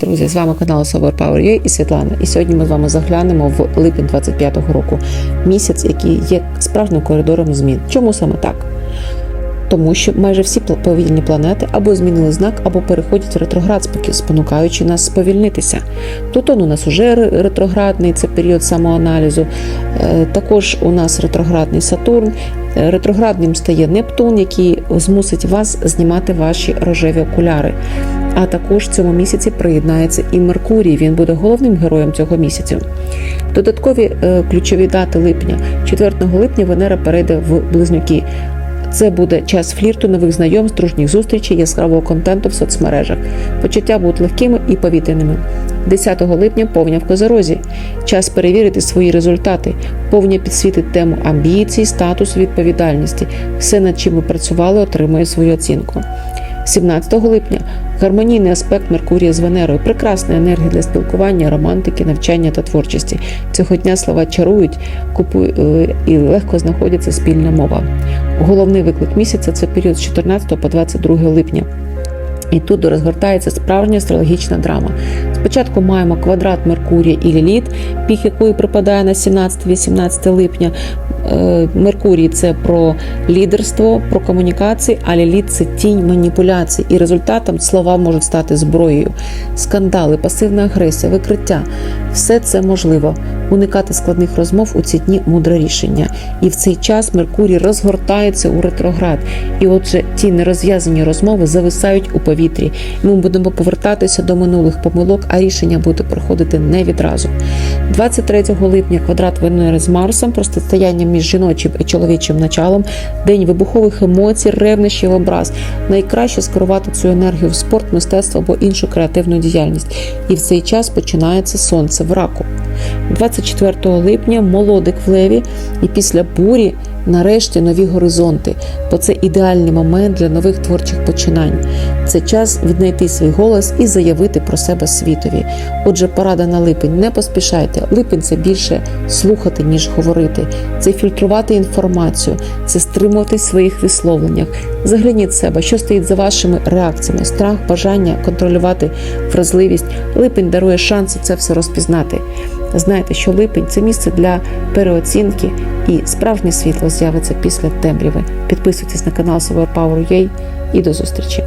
Друзі, з вами канал Sober Power UA і Світлана. І сьогодні ми з вами заглянемо в липень 25-го року. Місяць, який є справжнім коридором змін. Чому саме так? Тому що майже всі повільні планети або змінили знак, або переходять в ретроград, спонукаючи нас сповільнитися. Плутон у нас уже ретроградний, це період самоаналізу. Е, Також у нас ретроградний Сатурн. Е, Ретроградним стає Нептун, який змусить вас знімати ваші рожеві окуляри. А також в цьому місяці приєднається і Меркурій. Він буде головним героєм цього місяця. Додаткові е, ключові дати липня. 4 липня Венера перейде в близнюки. Це буде час флірту, нових знайомств, дружніх зустрічей, яскравого контенту в соцмережах. Почуття будуть легкими і повітряними. 10 липня повня в Козорозі. Час перевірити свої результати. Повня підсвітить тему амбіцій, статусу, відповідальності. Все, над чим ви працювали, отримує свою оцінку. 17 липня гармонійний аспект Меркурія з Венерою, прекрасна енергія для спілкування, романтики, навчання та творчості. Цього дня слова чарують, купують е, і легко знаходиться спільна мова. Головний виклик місяця це період з 14 по 22 липня. І тут розгортається справжня астрологічна драма. Спочатку маємо квадрат Меркурія і Ліліт, пік якої припадає на 17-18 липня. Е, Меркурій це про лідерство, про комунікації, а Ліліт це тінь маніпуляцій. І результатом слова можуть стати зброєю. Скандали, пасивна агресія, викриття все це можливо. Уникати складних розмов у ці дні мудре рішення. І в цей час Меркурій розгортається у ретроград. І отже, ті нерозв'язані розмови зависають у повітрі. Ми будемо повертатися до минулих помилок, а рішення буде проходити не відразу. 23 липня квадрат Венери з Марсом, протистояння між жіночим і чоловічим началом, день вибухових емоцій, ревнощів, образ. Найкраще скерувати цю енергію в спорт, мистецтво або іншу креативну діяльність. І в цей час починається сонце в раку. 24 липня молодик в леві, і після бурі нарешті нові горизонти, бо це ідеальний момент для нових творчих починань. Це час віднайти свій голос і заявити про себе світові. Отже, порада на липень не поспішайте. Липень це більше слухати, ніж говорити, це фільтрувати інформацію, це стримувати в своїх висловленнях. Загляніть себе, що стоїть за вашими реакціями, страх, бажання контролювати вразливість. Липень дарує шанси це все розпізнати. Знайте, що липень це місце для переоцінки і справжнє світло з'явиться після темряви. Підписуйтесь на канал Power і до зустрічі!